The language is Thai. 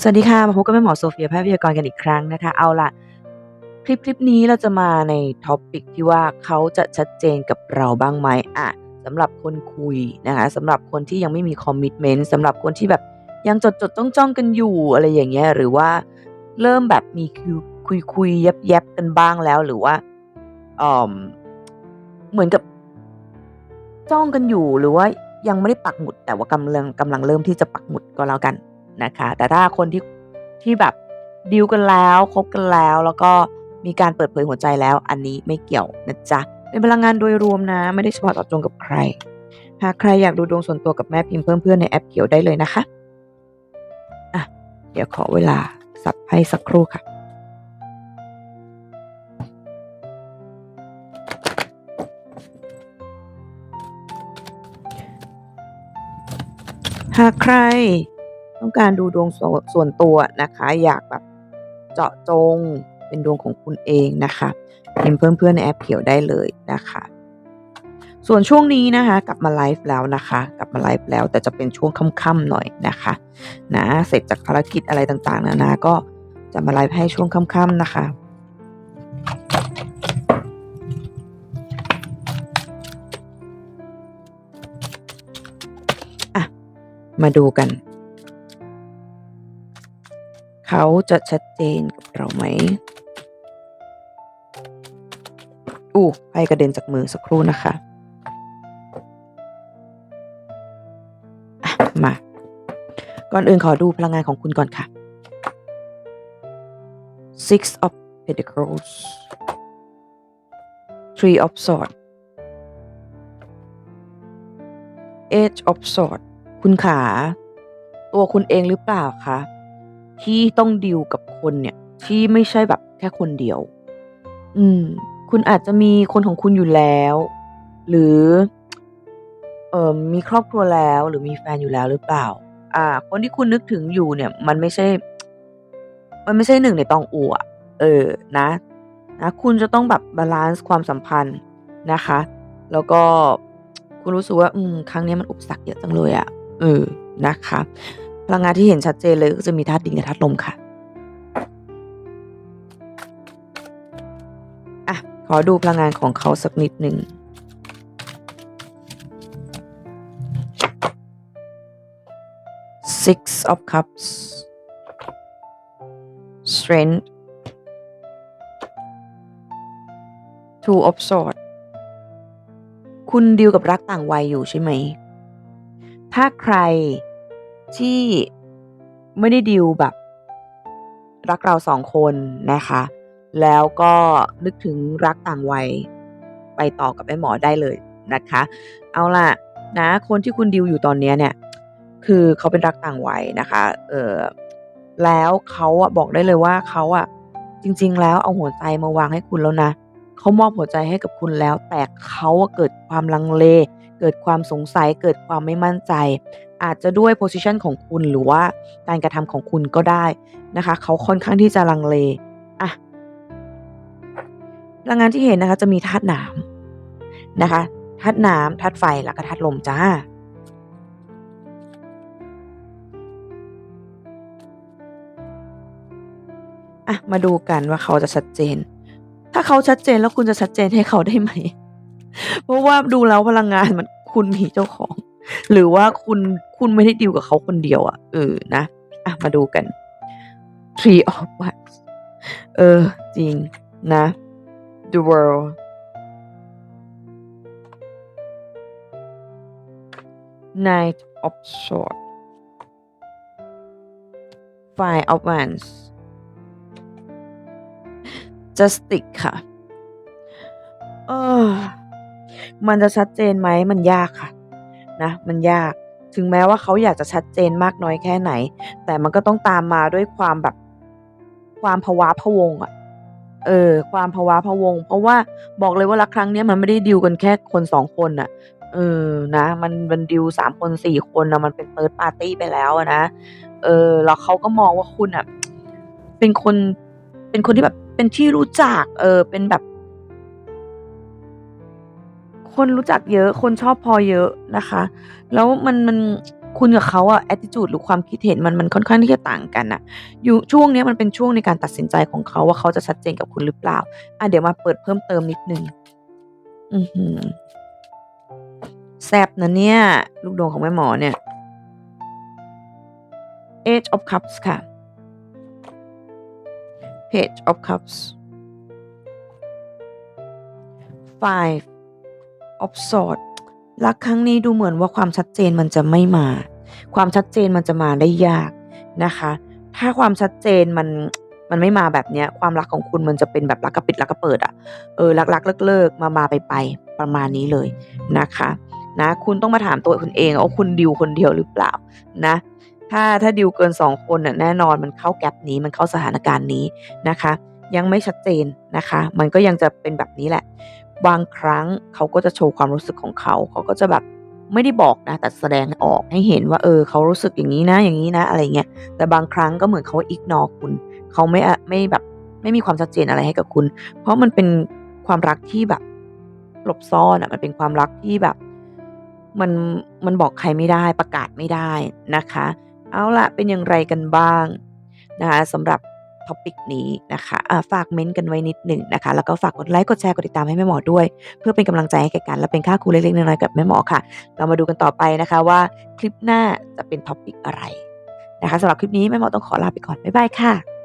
สวัสดีค่ะ มาพบกับแม่หมอโซเฟียแพทย์พยากรกันอีกครั้งนะคะ เอาล่ะ คลิปคลิปนี้เราจะมาในท็อปิกที่ว่าเขาจะชัดเจนกับเราบ้างไหมอะสำหรับคนคุยนะคะสำหรับคนที่ยังไม่มีคอมมิ t เมนต์สำหรับคนที่แบบยังจดจดจ้องจ้องกันอยู่อะไรอย่างเงี้ยหรือว่าเริ่มแบบมีคุยคุยคุยแยบแยบกันบ้างแล้วหรือว่าเอ่อเหมือนกับจ้องกันอยู่หรือว่ายังไม่ได้ปักหมุดแต่ว่ากำลังกำลังเริ่มที่จะปักหมุดก็แล้วกัน นะคะ แต่ถ้าคนที่ที่แบบดีลกันแล้วคบกันแล้ว แล้วก็มีการเปิดเผยหัวใจแล้ว อันนี้ไม่เกี่ยวนะจ๊ะเป็นพลังงานโดยรวมนะ ไม่ได้เฉพาะเจาะจงกับใคร หากใครอยากดูดวงส่วนตัวกับแม่พิมพ์เพื่อนๆในแอปเขียวได้เลยนะคะอะเดี๋ยวขอเวลาสับให้สักครู่ค่ะหากใคร ต้องการดูดวงส่วนส่วนตัวนะคะ อยากแบบเจาะจงเป็นดวงของคุณเองนะคะพิมพ์เพิ่มเพื่อนในแอปเขียวได้เลยนะคะ ส่วนช่วงนี้นะคะ กลับมาไลฟ์แล้วนะคะ กลับมาไลฟ์แล้วแต่จะเป็นช่วงค่ำๆหน่อยนะคะนะเสร็จจากภารกิจอะไรต่างๆนานาก็จะมาไลฟ์ให้ช่วงค่ำๆนะคะอะมาดูกัน เขาจะชัดเจนกับเราไหมอู้ไพ่กระเด็นจากมือสักครู่นะคะะมา ก่อนอื่นขอดูพลังงานของคุณก่อนค่ะ Six of Pentacles Three of Swords Eight of Swords คุณขา ตัวคุณเองหรือเปล่าคะ ที่ต้องดิวกับคนเนี่ย ที่ไม่ใช่แบบแค่คนเดียว อืม คุณอาจจะมีคนของคุณอยู่แล้ว หรือ เอ่อมีครอบครัวแล้ว หรือมีแฟนอยู่แล้วหรือเปล่า อ่า คนที่คุณนึกถึงอยู่เนี่ย มันไม่ใช่ มันไม่ใช่หนึ่งในตองอูอะเออ นะ นะ คุณจะต้องแบบบาลานซ์ความสัมพันธ์นะคะ แล้วก็คุณรู้สึกว่า อืม ครั้งนี้มันอุปสรรคเยอะจังเลยอะเออ นะคะ พลังงานที่เห็นชัดเจนเลยก็จะมีธาตุดินกับธาตุลมค่ะอะขอดูพลังงานของเขาสักนิดหนึ่ง Six of Cups Strength Two of Swords คุณดีลกับรักต่างวัยอยู่ใช่ไหม ถ้าใคร ที่ไม่ได้ดีลแบบ รักเราสองคนนะคะ แล้วก็นึกถึงรักต่างวัยไปต่อกับแม่หมอได้เลยนะคะ เอาล่ะนะคนที่คุณดีลอยู่ตอนนี้เนี่ย คือเขาเป็นรักต่างวัยนะคะ เออแล้วเขาอะบอกได้เลยว่าเขาอะจริง ๆ แล้วเอาหัวใจมาวางให้คุณแล้วนะเขามอบหัวใจให้กับคุณแล้ว แต่เขาเกิดความลังเล เกิดความสงสัย เกิดความไม่มั่นใจ อาจจะด้วยโพสิชันของคุณหรือว่าการกระทำของคุณก็ได้นะคะ เขาค่อนข้างที่จะลังเลอะพลังงานที่เห็นนะคะ จะมีธาตุน้ำนะคะธาตุน้ำธาตุไฟแล้วก็ธาตุลมจ้าอะมาดูกันว่าเขาจะชัดเจน ถ้าเขาชัดเจนแล้วคุณจะชัดเจนให้เขาได้ไหม เพราะว่าดูแล้วพลังงานมันคุณมีเจ้าของ หรือว่าคุณคุณไม่ได้ดีลกับเขาคนเดียวอะ่ะเออนะอะมาดูกัน Three of Wands เออ จริงนะ The World Knight of Swords Five of Wands Justice ค่ะ เออ มันจะชัดเจนไหม มันยากค่ะ นะมันยาก ถึงแม้ว่าเขาอยากจะชัดเจนมากน้อยแค่ไหน แต่มันก็ต้องตามมาด้วยความแบบ ความภาวะพะวงอะเออ ความภาวะพะวง เพราะว่าบอกเลยว่ารักครั้งเนี้ยมันไม่ได้ดีลกันแค่คนสองคนน่ะเออนะ มันมันดีลสามคนสี่คนนะมันเป็นเ h ิร์ปาร์ตี้ไปแล้วนะเออแล้วเขาก็มองว่าคุณอะเป็นคนเป็นคนที่แบบเป็นที่รู้จัก เออ เป็นแบบ คนรู้จักเยอะ คนชอบพอเยอะนะคะ แล้วมันมันคุณกับเขาอะ attitude หรือความคิดเห็นมันมันค่อนข้างที่จะต่างกันน่ะอยู่ช่วงนี้มันเป็นช่วงในการตัดสินใจของเขาว่าเขาจะชัดเจนกับคุณหรือเปล่าอะเดี๋ยวมาเปิดเพิ่มเติมนิดนึง อือฮือแซบนะเนี่ย ลูกดวงของแม่หมอเนี่ย Eight of Cups ค่ะ Page of Cups Five of Swords รักครั้งนี้ดูเหมือนว่าความชัดเจนมันจะไม่มา ความชัดเจนมันจะมาได้ยากนะคะ ถ้าความชัดเจนมันมันไม่มาแบบเนี้ย ความรักของคุณมันจะเป็นแบบรักกระปิดรักกระเปิดอะเออรักๆเลิกๆมามาไปไปประมาณนี้เลยนะคะ นะ คุณต้องมาถามตัวคุณเองว่าคุณดิวคนเดียวหรือเปล่านะถ้าถ้าดิวเกินสองคนน่ะแน่นอนมันเข้าแก๊ปนี้มันเข้าสถานการณ์นี้นะคะ ยังไม่ชัดเจนนะคะ มันก็ยังจะเป็นแบบนี้แหละ บางครั้งเขาก็จะโชว์ความรู้สึกของเขา เขาก็จะแบบไม่ได้บอกนะ แต่แสดงออกให้เห็นว่า เออ เขารู้สึกอย่างนี้นะ อย่างนี้นะ อะไรเงี้ย แต่บางครั้งก็เหมือนเขาอิกนอคุณ เขาไม่ไม่แบบไม่มีความชัดเจนอะไรให้กับคุณ เพราะมันเป็นความรักที่แบบหลบซ่อนอะมันเป็นความรักที่แบบ มันมันบอกใครไม่ได้ประกาศไม่ได้นะคะ เอาละเป็นอย่างไรกันบ้างนะคะสำหรับ ท็อปิกนี้นะคะะฝากเม้นต์กันไว้นิดหนึ่งนะคะ แล้วก็ฝากกดไลค์ กดแชร์ กดติดตามให้แม่หมอด้วย เพื่อเป็นกำลังใจให้แก่กัน และเป็นค่าครูเล็กๆน้อยๆกับแม่หมอค่ะ เรามาดูกันต่อไปนะคะว่าคลิปหน้าจะเป็นท็อปิกอะไรนะคะสำหรับคลิปนี้แม่หมอต้องขอลาไปก่อน บ๊ายบายค่ะ